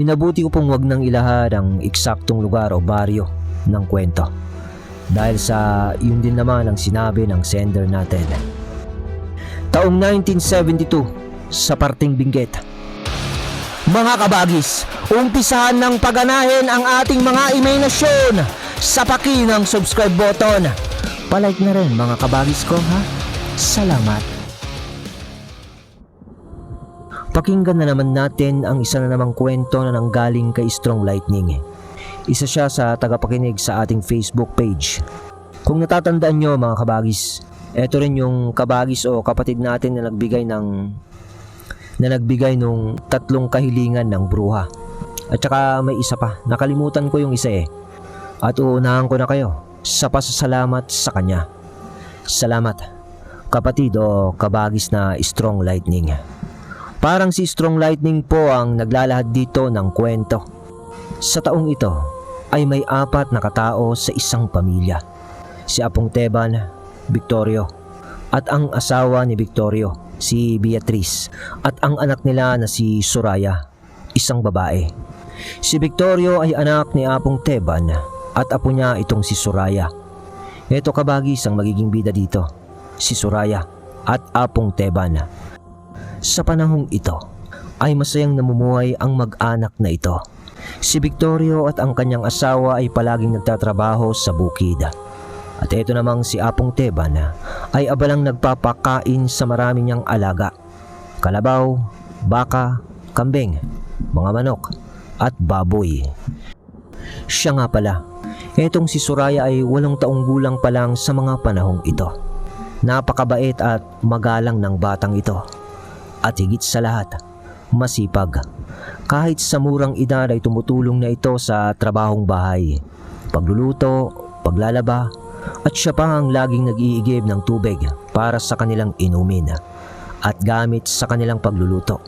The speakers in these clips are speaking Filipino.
Minabuti ko pong wag nang ilahad ang eksaktong lugar o baryo ng kwento. Dahil sa yun din naman ang sinabi ng sender natin. Taong 1972 sa parting Benguet. Mga kabagis, umpisahan ng paganahin ang ating mga imahinasyon sa paki ng subscribe button. Palike na rin mga kabagis ko ha. Salamat. Pakinggan na naman natin ang isa na namang kwento na nanggaling kay Strong Lightning. Isa siya sa tagapakinig sa ating Facebook page. Kung natatandaan nyo mga kabagis, eto rin yung kabagis o kapatid natin na nagbigay ng na nagbigay nung tatlong kahilingan ng bruha. At saka may isa pa, nakalimutan ko yung isa eh. At uunahan ko na kayo sa pasasalamat sa kanya. Salamat, kapatid o kabagis na Strong Lightning. Parang si Strong Lightning po ang naglalahad dito ng kwento. Sa taong ito ay may apat na katao sa isang pamilya. Si Apong Teban, Victorio, at ang asawa ni Victorio, si Beatrice, at ang anak nila na si Soraya, isang babae. Si Victorio ay anak ni Apong Teban at apo niya itong si Soraya. Ito kabagis ang magiging bida dito, si Soraya at Apong Teban. Sa panahong ito ay masayang namumuhay ang mag-anak na ito. Si Victorio at ang kanyang asawa ay palaging nagtatrabaho sa bukid. At ito namang si Apong Teban ay abalang nagpapakain sa marami niyang alaga. Kalabaw, baka, kambing, mga manok, at baboy. Siya nga pala, etong si Soraya ay walong taong gulang pa lang sa mga panahong ito. Napakabait at magalang ng batang ito. At higit sa lahat, masipag. Kahit sa murang edad ay tumutulong na ito sa trabahong bahay. Pagluluto, paglalaba, at siya pa ang laging nag-iigib ng tubig para sa kanilang inumin at gamit sa kanilang pagluluto.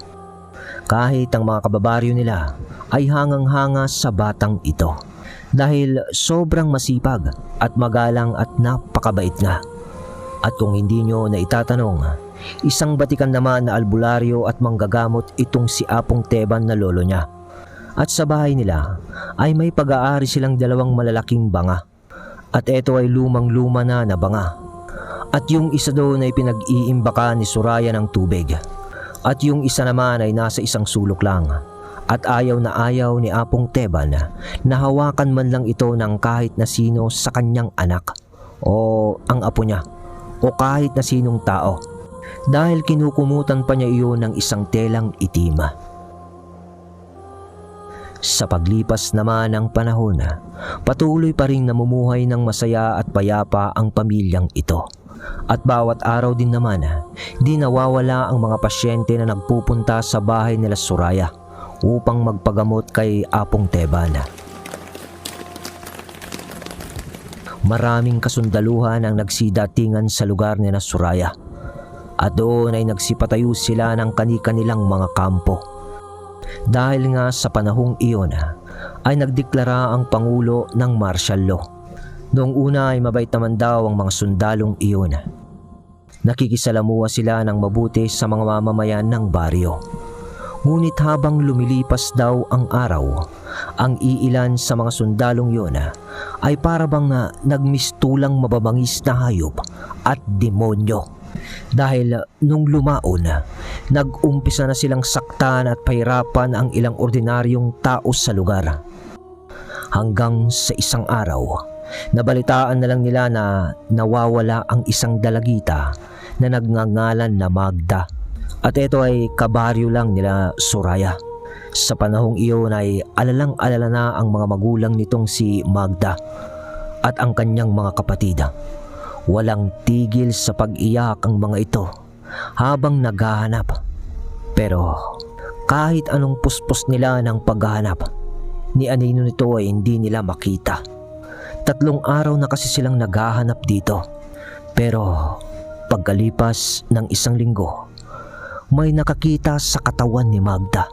Kahit ang mga kababaryo nila ay hangang-hanga sa batang ito dahil sobrang masipag at magalang at napakabait nga. At kung hindi nyo na itatanong, isang batikan naman na albularyo at manggagamot itong si Apong Teban na lolo niya. At sa bahay nila ay may pag-aari silang dalawang malalaking banga. At ito ay lumang-luma na na banga. At yung isa doon ay pinag-iimbaka ni Suraya ng tubig. At yung isa naman ay nasa isang sulok lang. At ayaw na ayaw ni Apong Teban na hawakan man lang ito ng kahit na sino sa kanyang anak o ang apo niya o kahit na sinong tao dahil kinukumutan pa niya iyon ng isang telang itim. Sa paglipas naman ng panahon, patuloy pa rin namumuhay ng masaya at payapa ang pamilyang ito. At bawat araw din naman, di nawawala ang mga pasyente na nagpupunta sa bahay nila Suraya upang magpagamot kay Apong Teban. Maraming kasundaluhan ang nagsidatingan sa lugar ni na Suraya at doon ay nagsipatayo sila ng kani-kanilang mga kampo. Dahil nga sa panahong iyon ay nagdeklara ang Pangulo ng martial law. Noong una ay mabait naman daw ang mga sundalong iyon. Nakikisalamuha sila ng mabuti sa mga mamamayan ng baryo. Ngunit habang lumilipas daw ang araw, ang iilan sa mga sundalong yun ay para bang ah, nagmistulang mababangis na hayop at demonyo. Dahil nung lumaon, nag-umpisa na silang saktan at pahirapan ang ilang ordinaryong tao sa lugar. Hanggang sa isang araw, nabalitaan na lang nila na nawawala ang isang dalagita na nagngangalan na Magda. At ito ay kabaryo lang nila Soraya. Sa panahong iyon ay alalang-alala na ang mga magulang nitong si Magda at ang kanyang mga kapatid. Walang tigil sa pag-iyak ang mga ito habang naghahanap. Pero kahit anong puspos nila ng paghahanap, ni Anino nito ay hindi nila makita. Tatlong araw na kasi silang naghahanap dito. Pero pagkalipas ng isang linggo, may nakakita sa katawan ni Magda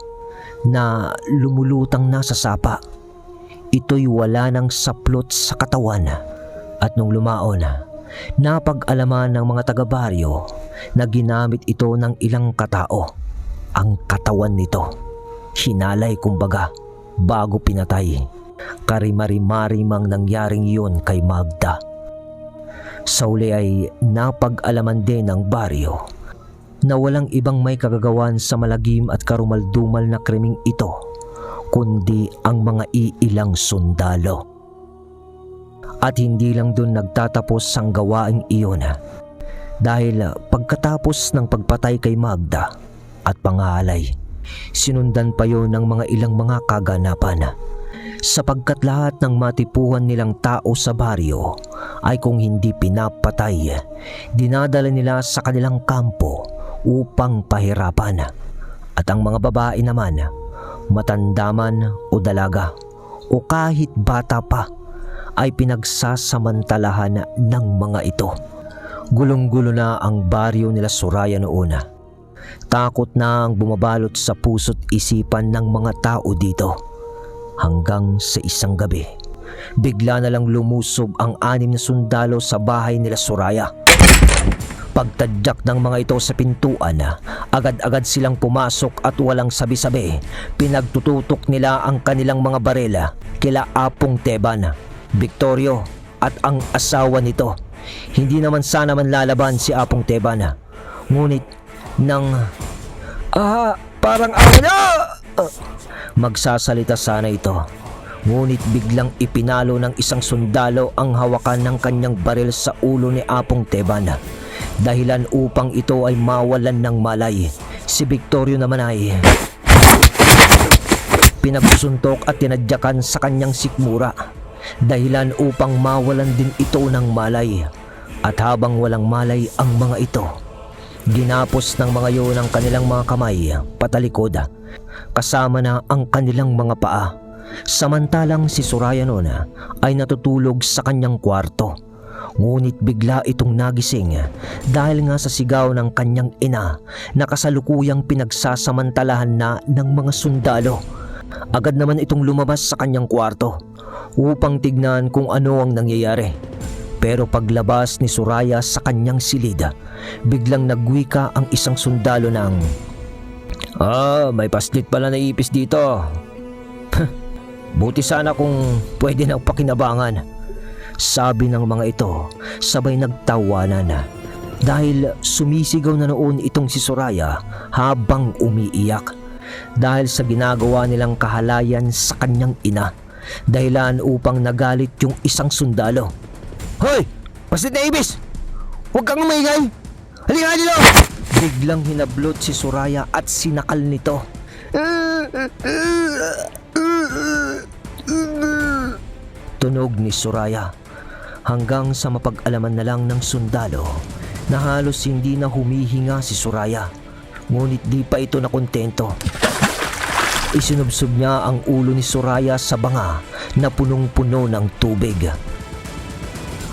na lumulutang na sa sapa. Ito'y wala ng saplot sa katawan at nung lumaon, napag-alaman ng mga taga-baryo na ginamit ito ng ilang katao. Ang katawan nito, hinalay kumbaga bago pinatay. Karimari-marimang nangyaring yun kay Magda. Sa uli ay napag-alaman din ng baryo na walang ibang may kagagawan sa malagim at karumaldumal na kriming ito kundi ang mga iilang sundalo. At hindi lang dun nagtatapos ang gawaing iyon dahil pagkatapos ng pagpatay kay Magda at pangalay, sinundan pa yon ng mga ilang mga kaganapan sapagkat lahat ng matipuhan nilang tao sa baryo ay kung hindi pinapatay, dinadala nila sa kanilang kampo upang pahirapan. At ang mga babae naman, matandaman o dalaga o kahit bata pa ay pinagsasamantalahan ng mga ito. Gulong-gulo na ang baryo nila Soraya noon. Takot na ang bumabalot sa puso't isipan ng mga tao dito. Hanggang sa isang gabi, bigla na lang lumusob ang anim na sundalo sa bahay nila Soraya. Pagtadyak ng mga ito sa pintuan, agad-agad silang pumasok at walang sabi-sabi. Pinagtututok nila ang kanilang mga barela kila Apong Teban, Victorio at ang asawa nito. Hindi naman sana man lalaban si Apong Teban. Ngunit nang Ah, parang akin! Ah, Magsasalita sana ito. Ngunit biglang ipinalo ng isang sundalo ang hawakan ng kanyang baril sa ulo ni Apong Teban. Dahilan upang ito ay mawalan ng malay. Si Victorio naman ay pinagsuntok at tinadyakan sa kanyang sikmura. Dahilan upang mawalan din ito ng malay. At habang walang malay ang mga ito, ginapos ng mga yun ang kanilang mga kamay patalikod kasama na ang kanilang mga paa. Samantalang si Soraya noon ay natutulog sa kanyang kwarto. Ngunit bigla itong nagising dahil nga sa sigaw ng kanyang ina na kasalukuyang pinagsasamantalahan na ng mga sundalo. Agad naman itong lumabas sa kanyang kwarto upang tignan kung ano ang nangyayari. Pero paglabas ni Soraya sa kanyang silid, biglang nagwika ang isang sundalo ng Ah, may paslit pala na ipis dito. Buti sana kung pwede nang pakinabangan. Sabi ng mga ito, sabay nagtawanan na. Dahil sumisigaw na noon itong si Soraya habang umiiyak. Dahil sa ginagawa nilang kahalayan sa kanyang ina. Dahilan upang nagalit yung isang sundalo. Hoy! Paslit na ibis! Huwag kang umingay! Halika dito! Biglang hinablot si Soraya at sinakal nito. Tunog ni Soraya hanggang sa mapag-alaman na lang ng sundalo na halos hindi na humihinga si Soraya. Ngunit di pa ito nakontento. Isinubsob niya ang ulo ni Soraya sa banga na punong-puno ng tubig.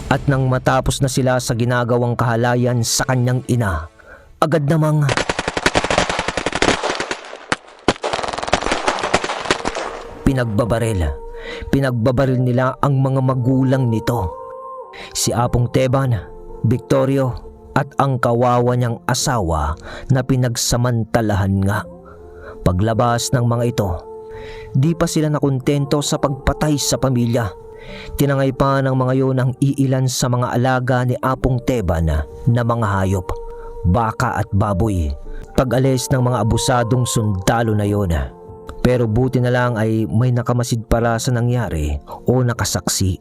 At nang matapos na sila sa ginagawang kahalayan sa kanyang ina, agad namang pinagbabaril. Pinagbabaril nila ang mga magulang nito. Si Apong Teban, Victorio at ang kawawa niyang asawa na pinagsamantalahan nga. Paglabas ng mga ito, di pa sila nakontento sa pagpatay sa pamilya. Tinangay pa ng mga yon ang iilan sa mga alaga ni Apong Teban na mga hayop, baka at baboy. Pag-alis ng mga abusadong sundalo na yon. Pero buti na lang ay may nakamasid para sa nangyari o nakasaksi.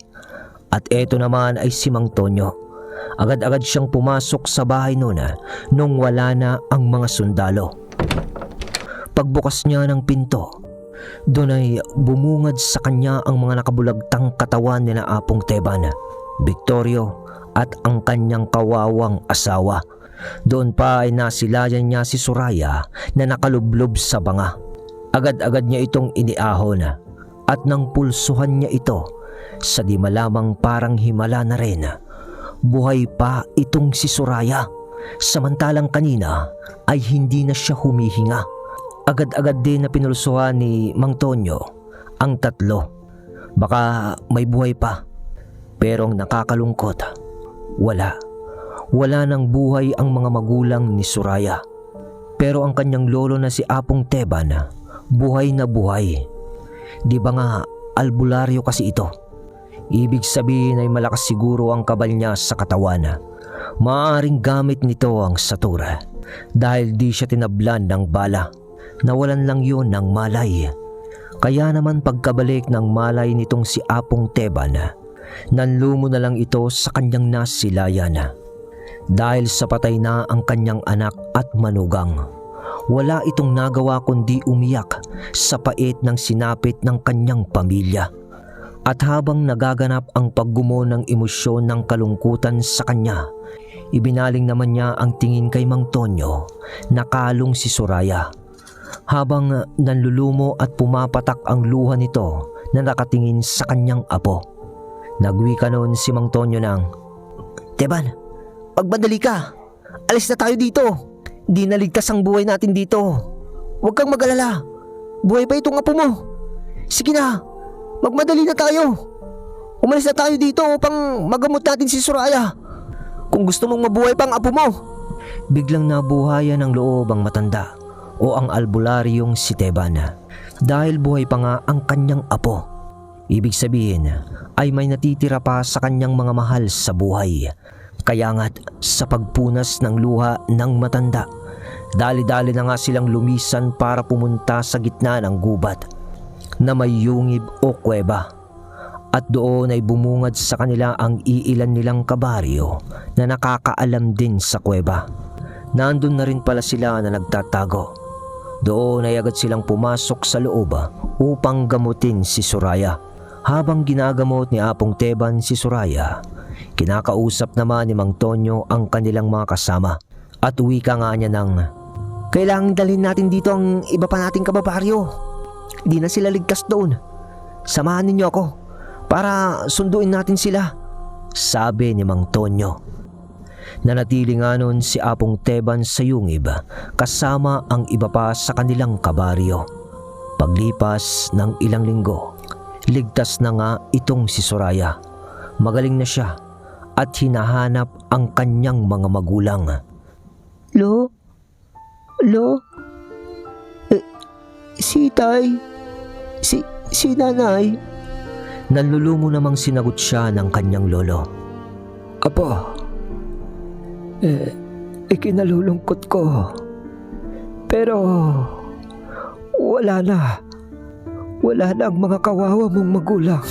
At eto naman ay si Mang Tonyo. Agad-agad siyang pumasok sa bahay noon nung wala na ang mga sundalo. Pagbukas niya ng pinto, doon ay bumungad sa kanya ang mga nakabulagtang katawan ni Apong Teban, Victorio at ang kanyang kawawang asawa. Doon pa ay nasilayan niya si Soraya na nakalublob sa banga. Agad-agad niya itong iniahon at nang pulsuhan niya ito sa di malamang parang himala na rin. Buhay pa itong si Soraya. Samantalang kanina ay hindi na siya humihinga. Agad-agad din na pinulsuhan ni Mang Tonyo ang tatlo. Baka may buhay pa. Pero ang nakakalungkot, wala. Wala ng buhay ang mga magulang ni Soraya. Pero ang kanyang lolo na si Apong Teban, buhay na buhay. Di ba nga albularyo kasi ito? Ibig sabihin ay malakas siguro ang kabal niya sa katawan. Maaaring gamit nito ang satura dahil di siya tinablan ng bala. Nawalan lang yun ng malay. Kaya naman pagkabalik ng malay nitong si Apong Teban, nanlumo na lang ito sa kanyang nasilayan. Dahil sa patay na ang kanyang anak at manugang. Wala itong nagawa kundi umiyak sa pait ng sinapit ng kanyang pamilya. At habang nagaganap ang paggumo ng emosyon ng kalungkutan sa kanya, ibinaling naman niya ang tingin kay Mang Tonyo na kalong si Soraya. Habang nanlulumo at pumapatak ang luha nito na nakatingin sa kanyang apo. Nagwika noon si Mang Tonyo ng, Teban, magbandali ka. Alis na tayo dito. Di naligtas ang buhay natin dito. Huwag kang magalala. Buhay pa itong apo mo. Sige na, magmadali na tayo. Umalis na tayo dito upang magamot natin si Soraya. Kung gusto mong mabuhay pa ang apo mo. Biglang nabuhayan ng loob ang matanda o ang albularyong si Teban dahil buhay pa nga ang kanyang apo. Ibig sabihin ay may natitira pa sa kanyang mga mahal sa buhay. Kaya nga't sa pagpunas ng luha ng matanda, dali-dali na nga silang lumisan para pumunta sa gitna ng gubat na may yungib o kuweba. At doon ay bumungad sa kanila ang iilan nilang kabaryo na nakakaalam din sa kuweba. Nandun na rin pala sila na nagtatago. Doon ay agad silang pumasok sa loob upang gamutin si Soraya. Habang ginagamot ni Apong Teban si Soraya, kinakausap naman ni Mang Tonyo ang kanilang mga kasama. At uwi ka nga niya ng, Kailangang dalhin natin dito ang iba pa nating kababaryo. Di na sila ligtas doon. Samahan ninyo ako para sunduin natin sila. Sabi ni Mang Tonyo. Nanatili nga nun si Apong Teban sa yungib kasama ang iba pa sa kanilang kabaryo. Paglipas ng ilang linggo, ligtas na nga itong si Soraya. Magaling na siya at hinahanap ang kanyang mga magulang. Lo? Lo? Si tay? Si, si nanay? Nanlulumo namang sinagot siya ng kanyang lolo. Apo, eh, ikinalulungkot ko. Pero, wala na. Wala na ang mga kawawa mong magulang.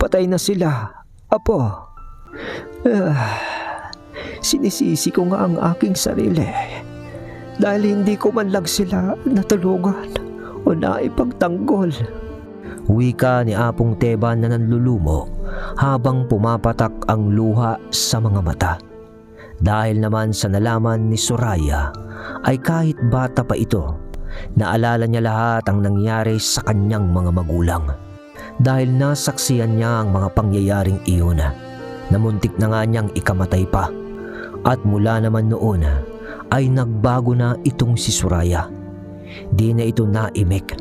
Patay na sila, apo. Ah, sinisisi ko nga ang aking sarili. Dahil hindi ko man lang sila natulungan o naipagtanggol. Wika ni Apong Teban na nanlulumo habang pumapatak ang luha sa mga mata. Dahil naman sa nalaman ni Soraya ay kahit bata pa ito, naalala niya lahat ang nangyari sa kanyang mga magulang. Dahil nasaksiyan niya ang mga pangyayaring iyon na muntik na nga niyang ikamatay pa. At mula naman noon ay nagbago na itong si Soraya. Di na ito naimik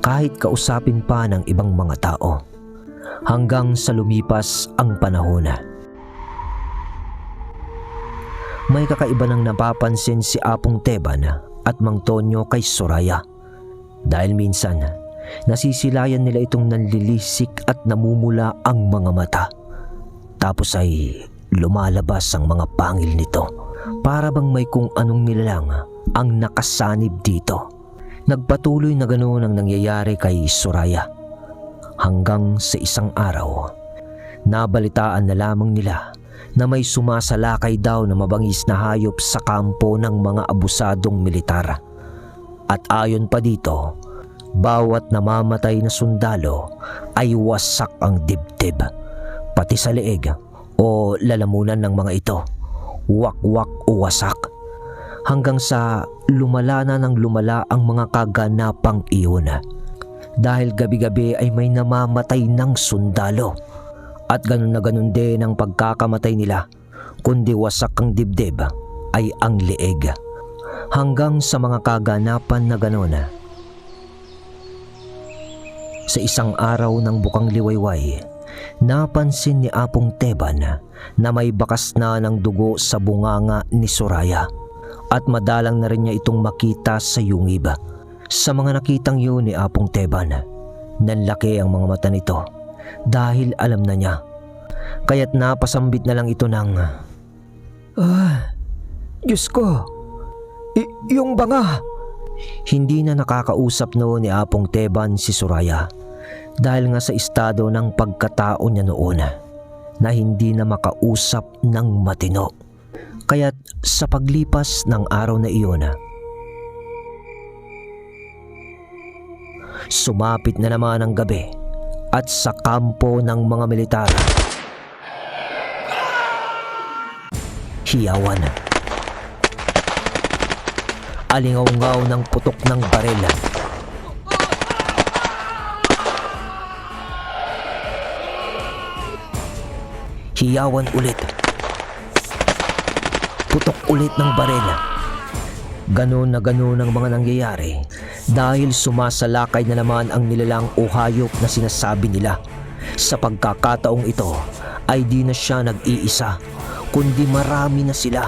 kahit kausapin pa ng ibang mga tao. Hanggang sa lumipas ang panahon. May kakaiba nang napapansin si Apong Teban at Mang Tonyo kay Soraya. Dahil minsan, nasisilayan nila itong nanlilisik at namumula ang mga mata. Tapos ay lumalabas ang mga pangil nito para bang may kung anong nilalang ang nakasanib dito. Nagpatuloy na ganoon ang nangyayari kay Soraya. Hanggang sa isang araw, nabalitaan na lamang nila na may sumasalakay daw na mabangis na hayop sa kampo ng mga abusadong militar. At ayon pa dito, bawat namamatay na sundalo ay wasak ang dibdib, pati sa leeg o lalamunan ng mga ito, wakwak o wasak. Hanggang sa lumala na ng lumala ang mga kaganapang iyon. Dahil gabi-gabi ay may namamatay ng sundalo. At ganun na ganun din ang pagkakamatay nila, kundi wasak ang dibdib ay ang leeg. Hanggang sa mga kaganapan na ganun. Sa isang araw ng bukang liwayway, napansin ni Apong Teban na may bakas na ng dugo sa bunganga ni Soraya at madalang na rin niya itong makita sa yungib. Sa mga nakitang yun ni Apong Teban, Nanlaki ang mga mata nito dahil alam na niya. Kaya't napasambit na lang ito ng... Ah, Diyos ko, y- yung banga. Hindi na nakakausap noon ni Apong Teban si Suraya dahil nga sa estado ng pagkatao niya noon na hindi na makausap ng matino. Kaya't sa paglipas ng araw na iyon, sumapit na naman ang gabi at sa kampo ng mga militar. Hiyawan. Alingaw-ngaw ng putok ng baril. Hiyawan ulit. Putok ulit ng baril. Ganon na ganon ang mga nangyayari dahil sumasalakay na naman ang nilalang o hayop na sinasabi nila. Sa pagkakataong ito ay di na siya nag-iisa kundi marami na sila.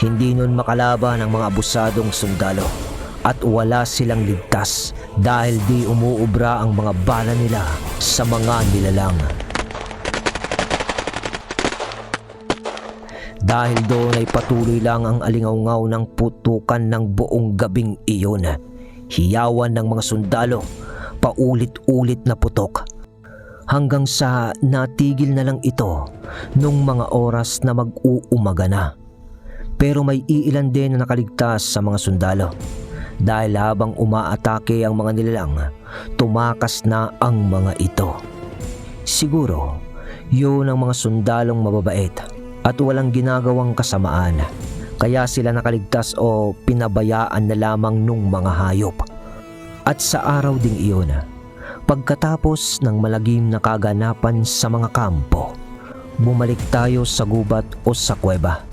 Hindi nun makalaban ang mga abusadong sundalo at wala silang ligtas dahil di umuubra ang mga bala nila sa mga nilalang. Dahil doon ay patuloy lang ang alingawngaw ng putukan ng buong gabing iyon. Hiyawan ng mga sundalo, paulit-ulit na putok. Hanggang sa natigil na lang ito nung mga oras na mag-uumaga na. Pero may iilan din na nakaligtas sa mga sundalo. Dahil habang umaatake ang mga nilalang, tumakas na ang mga ito. Siguro, yun ang mga sundalong mababait at walang ginagawang kasamaan. Kaya sila nakaligtas o pinabayaan na lamang nung mga hayop. At sa araw ding iyon, pagkatapos ng malagim na kaganapan sa mga kampo, bumalik tayo sa gubat o sa kuweba.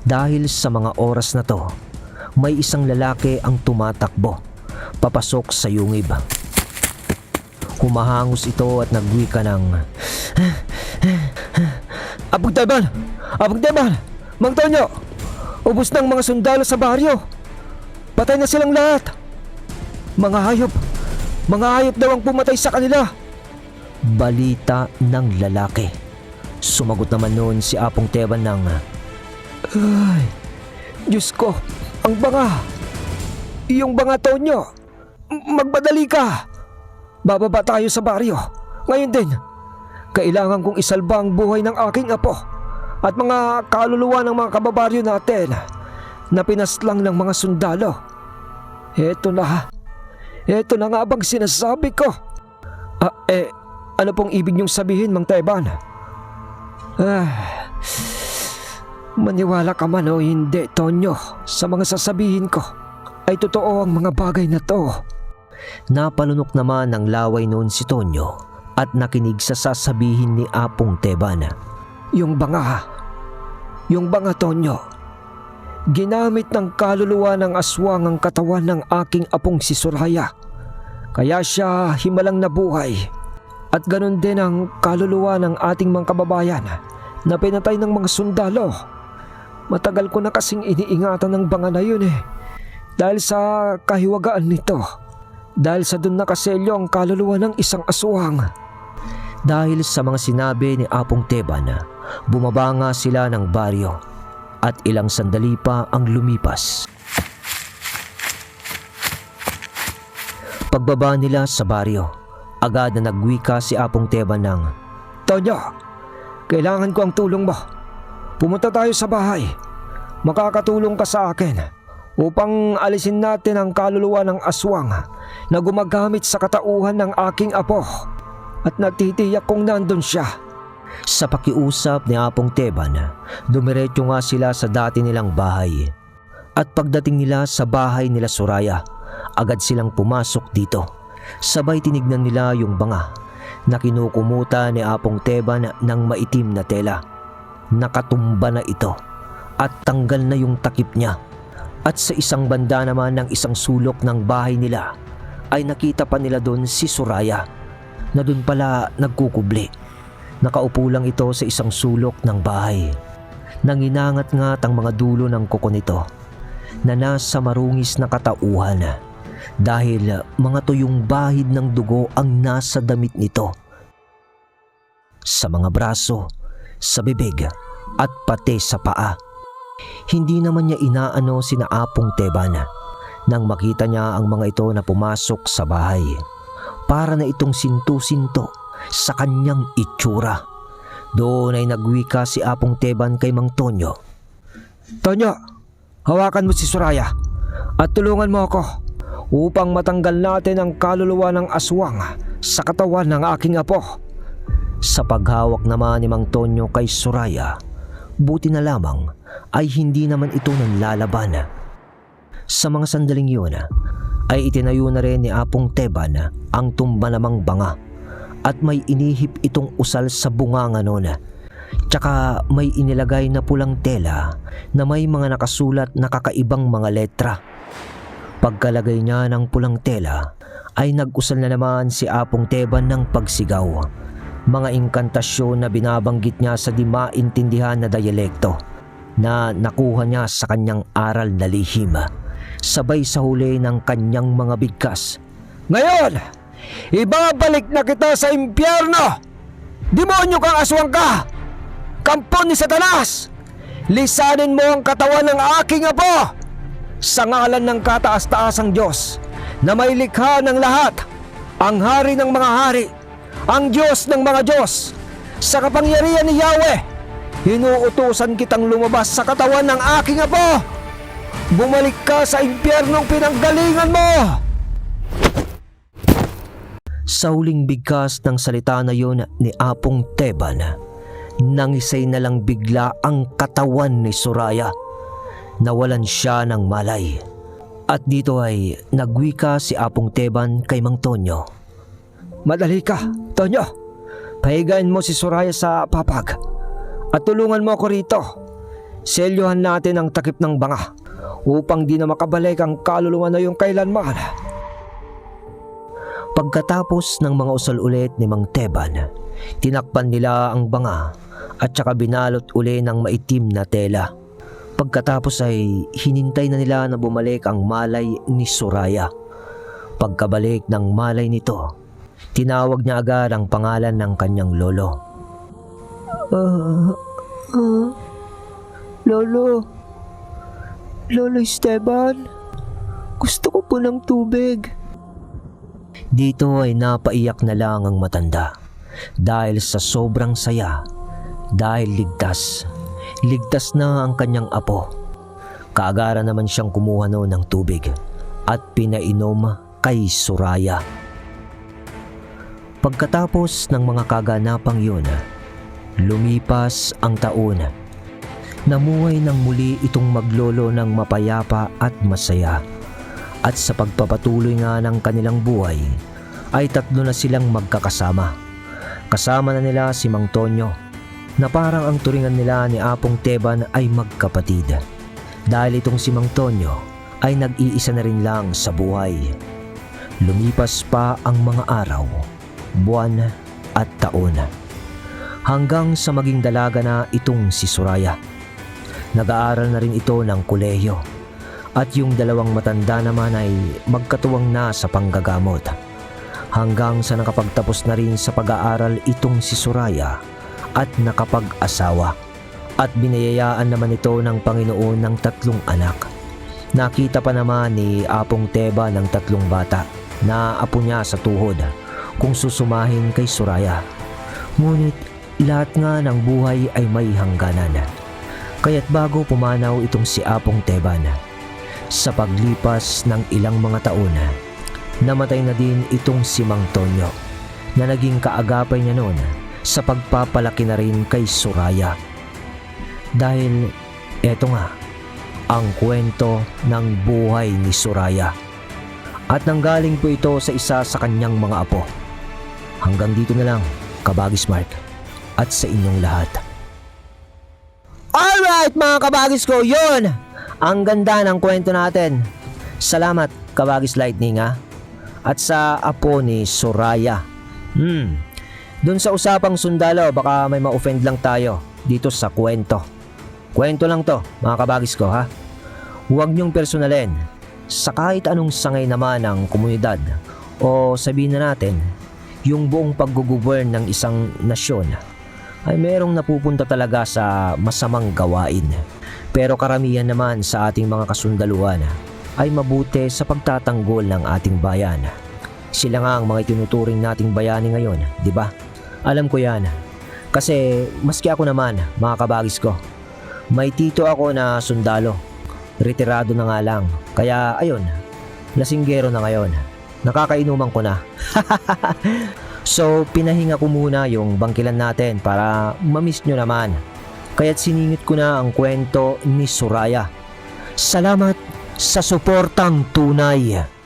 Dahil sa mga oras na to, may isang lalaki ang tumatakbo, papasok sa yungib. Humahangos ito at nagwika ng... Abog Teban! Abog Teban! Mang Tonyo! Ubus ng mga sundalo sa baryo! Patay na silang lahat! Mga hayop! Mga hayop daw ang pumatay sa kanila! Balita ng lalaki. Sumagot naman noon si Apong Teban ng... Ay, Diyos ko, ang banga! Yung banga Tonyo! Magmadali ka! Bababa tayo sa baryo. Ngayon din, kailangan kong isalba ang buhay ng aking apo at mga kaluluwa ng mga kababaryo natin na pinaslang ng mga sundalo. Heto na. Heto na nga bang sinasabi ko? Ah, eh, ano pong ibig niyong sabihin, Mang Teban? Ah, maniwala ka man o hindi, Tonyo, sa mga sasabihin ko. Ay totoo ang mga bagay na to. Napalunok naman ng laway noon si Tonyo at nakinig sa sasabihin ni Apong Teban. Yung banga, yung banga Tonyo, ginamit ng kaluluwa ng aswang ang katawan ng aking apong si Soraya. Kaya siya himalang nabuhay. At ganun din ang kaluluwa ng ating mga kababayan na pinatay ng mga sundalo. Matagal ko na kasing iniingatan ng banga na yun eh. Dahil sa kahiwagaan nito. Dahil sa dun nakaselyo ang kaluluwa ng isang aswang. Dahil sa mga sinabi ni Apong Teban, bumaba nga sila ng baryo at ilang sandali pa ang lumipas. Pagbaba nila sa baryo, agad na nagwika si Apong Teban ng Tonyo, kailangan ko ang tulong mo. Pumunta tayo sa bahay. Makakatulong ka sa akin upang alisin natin ang kaluluwa ng aswang na gumagamit sa katauhan ng aking apo at natitiyak kong nandun siya. Sa pakiusap ni Apong Teban, dumiretso nga sila sa dati nilang bahay. At pagdating nila sa bahay nila Soraya, agad silang pumasok dito. Sabay tinignan nila yung banga na kinukumuta ni Apong Teban ng maitim na tela. Nakatumba na ito at tanggal na yung takip niya. At sa isang banda naman ng isang sulok ng bahay nila ay nakita pa nila doon si Soraya na doon pala nagkukubli. Nakaupo lang ito sa isang sulok ng bahay. Nanginangat-ngat ang mga dulo ng kuko nito na nasa marungis na katauhan dahil mga tuyong bahid ng dugo ang nasa damit nito. Sa mga braso, sa bibig at pati sa paa. Hindi naman niya inaano sina Apong Teban nang makita niya ang mga ito na pumasok sa bahay para na itong sinto-sinto sa kanyang itsura. Doon ay nagwika si Apong Teban kay Mang Tonyo. Tonyo, hawakan mo si Soraya at tulungan mo ako upang matanggal natin ang kaluluwa ng aswang sa katawan ng aking apo. Sa paghawak naman ni Mang Tonyo kay Soraya, buti na lamang ay hindi naman ito nanlalaban. Sa mga sandaling yun, ay itinayo na rin ni Apong Teban ang tumba namang banga at may inihip itong usal sa bunganga noon. Tsaka may inilagay na pulang tela na may mga nakasulat na kakaibang mga letra. Pagkalagay niya ng pulang tela ay nag-usal na naman si Apong Teban ng pagsigaw. Mga inkantasyon na binabanggit niya sa di maintindihan na diyalekto na nakuha niya sa kanyang aral na lihim sabay sa huli ng kanyang mga bigkas. Ngayon, ibabalik na kita sa impyerno! Demonyo kang aswang ka! Kampon ni Satanas! Lisanin mo ang katawan ng aking apo! Sa ngalan ng kataas-taasang Diyos na may likha ng lahat, ang hari ng mga hari, ang Diyos ng mga Diyos, sa kapangyarihan ni Yahweh, hinuutusan kitang lumabas sa katawan ng aking apo! Bumalik ka sa impyernong pinanggalingan mo! Sa huling bigkas ng salita na yun ni Apong Teban, nangisay na lang bigla ang katawan ni Soraya. Nawalan siya ng malay. At dito ay nagwika si Apong Teban kay Mang Tonyo. Madali ka, Tonyo. Pahigain mo si Soraya sa papag. At tulungan mo ako rito. Selyohan natin ang takip ng banga upang di na makabalik ang kaluluwa na yung kailanman. Pagkatapos ng mga usal ulit ni Mang Teban, tinakpan nila ang banga at saka binalot uli ng maitim na tela. Pagkatapos ay hinintay na nila na bumalik ang malay ni Soraya. Pagkabalik ng malay nito, tinawag niya agad ang pangalan ng kanyang lolo. Ah, ah, lolo, Lolo Esteban, gusto ko po ng tubig. Dito ay napaiyak na lang ang matanda dahil sa sobrang saya, dahil ligtas, ligtas na ang kanyang apo. Kaagara naman siyang kumuha noon ng tubig at pinainom kay Suraya. Pagkatapos ng mga kaganapang yun, lumipas ang taon namuhay ng muli itong maglolo ng mapayapa at masaya. At sa pagpapatuloy nga ng kanilang buhay, ay tatlo na silang magkakasama. Kasama na nila si Mang Tonyo, na parang ang turingan nila ni Apong Teban ay magkapatid. Dahil itong si Mang Tonyo ay nag-iisa na rin lang sa buhay. Lumipas pa ang mga araw, buwan at taon. Hanggang sa maging dalaga na itong si Suraya. Nag-aaral na rin ito ng kolehiyo at yung dalawang matanda naman ay magkatuwang na sa panggagamot. Hanggang sa nakapagtapos na rin sa pag-aaral itong si Suraya at nakapag-asawa. At binayayaan naman ito ng Panginoon ng tatlong anak. Nakita pa naman ni Apong Teba ng tatlong bata na apo niya sa tuhod kung susumahin kay Suraya. Ngunit lahat nga ng buhay ay may hangganan. Kaya't bago pumanaw itong si Apong Teban, sa paglipas ng ilang mga taon, namatay na din itong si Mang Tonyo na naging kaagapay niya noon sa pagpapalaki na rin kay Suraya. Dahil eto nga, ang kwento ng buhay ni Suraya. At nanggaling po ito sa isa sa kanyang mga apo. Hanggang dito na lang, Kabagis Mark, at sa inyong lahat. Alright mga kabagis ko, yun! Ang ganda ng kwento natin. Salamat kabagis lightning ha. At sa apo ni Soraya. Hmm. Doon sa usapang sundalo, baka may ma-offend lang tayo dito sa kwento. Kwento lang to, mga kabagis ko ha. Huwag niyong personalin sa kahit anong sangay naman ng komunidad o sabihin na natin, yung buong paggugovern ng isang nasyon ay merong napupunta talaga sa masamang gawain. Pero karamihan naman sa ating mga kasundaluhan ay mabuti sa pagtatanggol ng ating bayan. Sila nga ang mga itinuturing nating bayani ngayon, di ba? Alam ko yan. Kasi maski ako naman, mga kabagis ko, may tito ako na sundalo. Retirado na nga lang. Kaya ayun, lasinggero na ngayon. Nakakainuman ko na. so, pinahinga ko muna yung bangkilan natin para mamiss nyo naman. Kaya't siningit ko na ang kwento ni Soraya. Salamat sa suportang tunay.